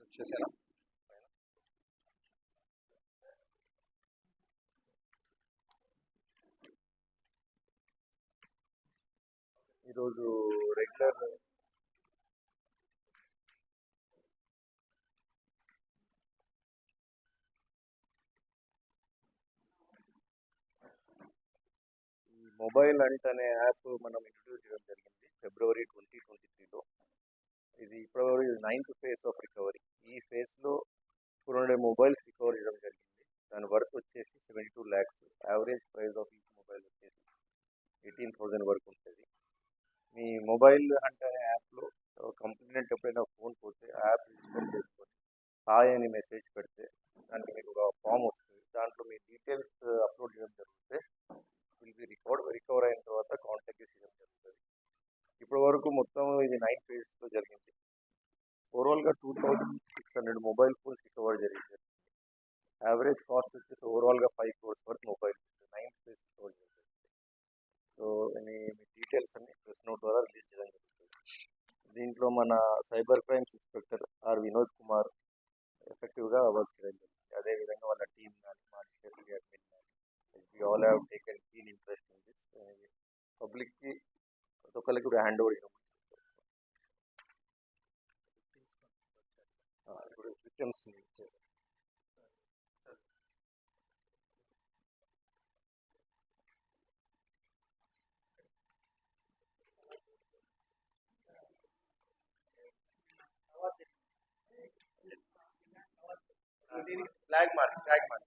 వచ్చేసేనా ఈరోజు regular mobile అంట్ అనే యాప్ మనం ఇంట్రడ్యూస్ చేయడం జరిగింది ఫిబ్రవరి ట్వంటీ ట్వంటీ త్రీలో ఇది ఇప్పటివరకు ఇది నైన్త్ ఫేజ్ ఆఫ్ రికవరీ. ఈ ఫేజ్లో ఇప్పుడు ఉండే మొబైల్స్ రికవర్ చేయడం జరిగింది. దాని వర్త్ వచ్చేసి seventy two lakhs. Average price of each mobile వచ్చేసి ఎయిటీన్ థౌజండ్ వరకు ఉంటుంది. మీ మొబైల్ అంటే అనే యాప్లో కంప్లైంట్ ఎప్పుడైనా ఫోన్ పోతే యాప్ ఇన్స్టాల్ చేసుకొని హాయ్ అని మెసేజ్ పెడితే దానికి మీకు ఒక ఫామ్ వస్తుంది. దాంట్లో మీ డీటెయిల్స్ అప్లోడ్ చేయడం జరిగితే విల్ బి రికవర్ రికవర్ అయిన తర్వాత కాంటాక్ట్ చేయడం జరుగుతుంది. ఇప్పటి వరకు మొత్తం ఇది నైన్ ఫేజెస్లో జరిగింది. ఓవరాల్గా two thousand six hundred mobile phones recover జరిగింది. యావరేజ్ కాస్ట్ వచ్చేసి ఓవరాల్గా ఫైవ్ క్రోర్స్ వరకు మొబైల్ నైన్ ఫేజ్ రికవర్ జరిగింది. సో మీ మీ డీటెయిల్స్ అన్ని ప్రెస్ నోట్ ద్వారా రిలీజ్ చేయడం జరుగుతుంది. దీంట్లో మన cyber crimes inspector R Vinod Kumar ఎఫెక్టివ్గా వర్క్ చేయడం జరిగింది అదేవిధంగా వాళ్ళ టీం కానీ మా discussion అడ్మిన్ కానీ we all have taken keen interest in this పబ్లిక్కి ప్రతి ఒక్కరికి కూడా హ్యాండ్ ఓవర్ చేయడం ఆ, ఇప్పుడు విక్టమ్స్ చేశారు ఫ్లాగ్ మార్క్ ఫ్లాగ్ మార్క్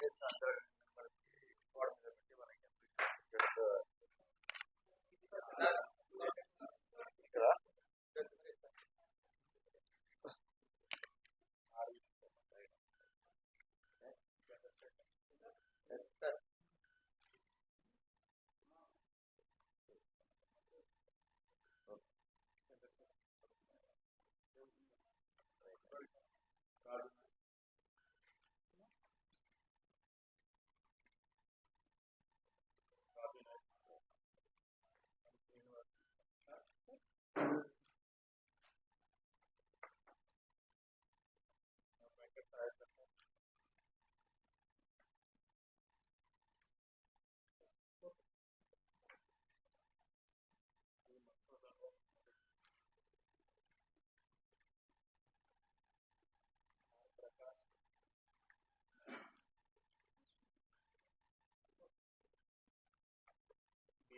ఇలా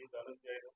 పనిచేసిన చేయడం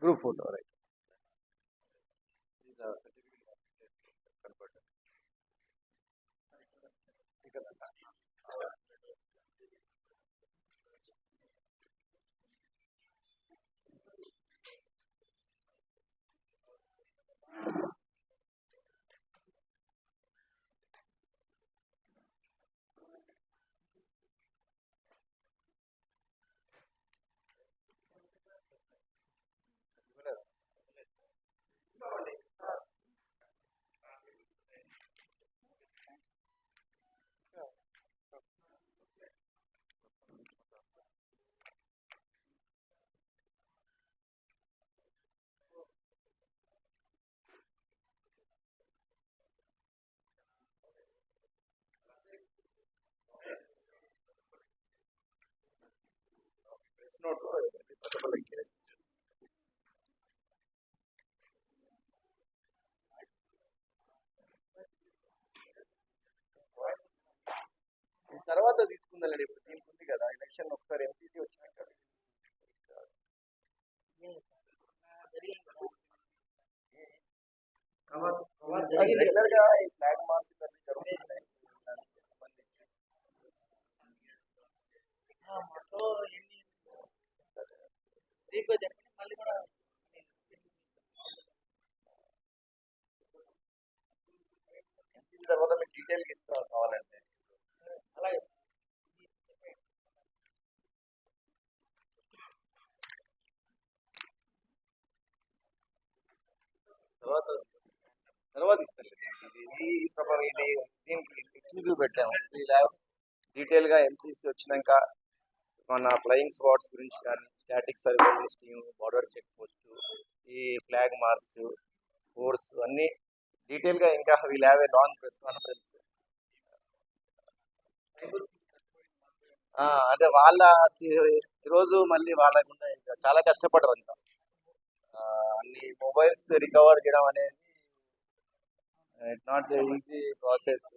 group photo, right? నోట్ తర్వాత తీసుకుందాం ఇప్పుడు దీనికి ఉంది కదా ఎలక్షన్ ఒకసారి ఎంపీసీ వచ్చినాక. అది రెగ్యులర్గా ఈ ఫ్లాగ్ మార్చ్ అన్ని జరుగుతున్నాయి దానికి సంబంధించి రీకో జరిగింది మళ్ళీ కూడా తర్వాత మీకు డీటెయిల్గా ఇస్తా కావాలంటే. అలాగే. తర్వాత తర్వాత ఇస్తాను ఇది. ఇది ప్రకారం ఇది దీనికి ఎక్స్క్లూజివ్ పెట్టాము. ఈ ల్యాబ్ డీటెయిల్గా ఎంసీసీ వచ్చినాక మన ఫ్లయింగ్ స్పాట్స్ గురించి కానీ static surveillance team border check post ఈ ఫ్లాగ్ మార్చ్ ఫోర్స్ అన్నీ డీటెయిల్గా ఇంకా we'll have a long press conference అంటే వాళ్ళ ఈరోజు మళ్ళీ వాళ్ళకు ఇంకా చాలా కష్టపడరు అంతా అన్ని మొబైల్స్ రికవర్ చేయడం అనేది it not easy process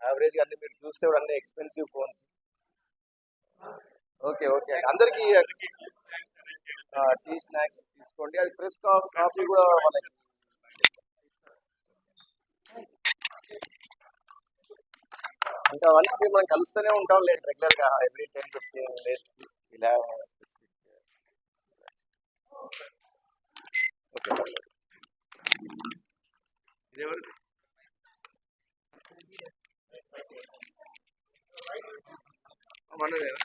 average అన్ని మీరు చూస్తే కూడా అన్ని ఎక్స్పెన్సివ్ ఫోన్స్ ఓకే ఓకే. అందరికీ టీ స్నాక్స్ తీసుకోండి. అది ప్రెస్ కాఫీ కూడా మనకి ఇంకా వన్స్ మనం కలుస్తూనే ఉంటాం లేదు రెగ్యులర్గా ఎవ్రీ టెన్ ఫిఫ్టీన్ డేస్ ఇలా ఓకే. ఇదెవరిది? మనదేనా?